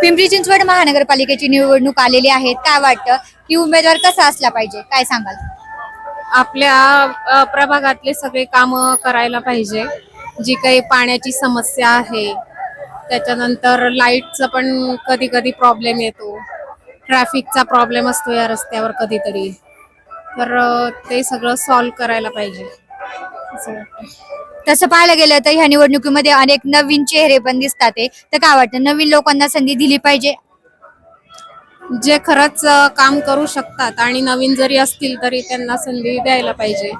पिंपरी चिंचवड महानगरपालिकेची निवडणूक आलेली आहे. काय वाटतं? की उमेदवार कसा असला पाहिजे? काय सांगाल? आपल्या अ, प्रभागातले सगळे काम करायला पाहिजे. जी काही पाण्याची समस्या आहे त्याच्यानंतर लाईटचा पण कधी कधी प्रॉब्लेम येतो. ट्रॅफिकचा प्रॉब्लेम असतो या रस्त्यावर कधीतरी. तर अ, ते सगळं सॉल्व करायला पाहिजे. तसं पाहायला गेलं तर ह्या निवडणुकीमध्ये अनेक नवीन चेहरे पण दिसतात आहे. तर काय वाटतं नवीन लोकांना संधी दिली पाहिजे? जे खरंच अ, काम करू शकतात आणि नवीन जरी असतील तरी त्यांना संधी द्यायला पाहिजे.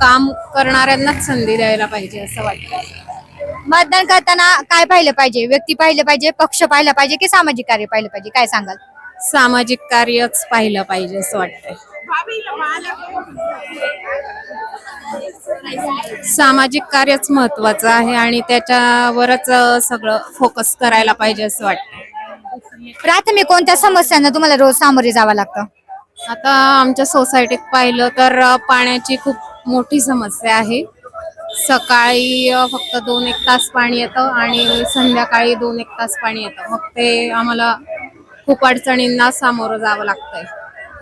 काम करणाऱ्यांनाच संधी द्यायला पाहिजे असं वाटतं. मतदान करताना काय पाहिलं पाहिजे? व्यक्ती पाहिलं पाहिजे? पक्ष पाहिलं पाहिजे? की सामाजिक कार्य पाहिलं पाहिजे? काय सांगाल? सामाजिक कार्यच पाहिलं पाहिजे असं वाटतंय. सामाजिक कार्यच महत्वाचं आहे आणि त्याच्यावरच सगळं फोकस करायला पाहिजे असं वाटतं. प्राथमिक कोणत्या समस्यांना तुम्हाला रोज सामोरे जावं लागतं? आता आमच्या सोसायटीत पाहिलं तर अ, पाण्याची खूप मोठी समस्या आहे. सकाळी अ, फक्त दोन एक तास पाणी येतं आणि संध्याकाळी दोन एक तास पाणी येतं. मग ते आम्हाला खूप अडचणींना सामोरं जावं लागतंय.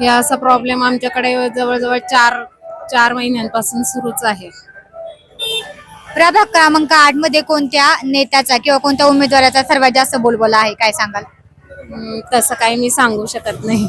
हे असा प्रॉब्लेम आमच्याकडे जवळजवळ चार चार महिन्यांपासून सुरूच आहे. प्रभाग क्रमांक आठमध्ये कोणत्या नेत्याचा किंवा कोणत्या उमेदवाराचा सर्वात जास्त बोलबोला आहे? काय सांगाल? तसं काही मी सांगू शकत नाही.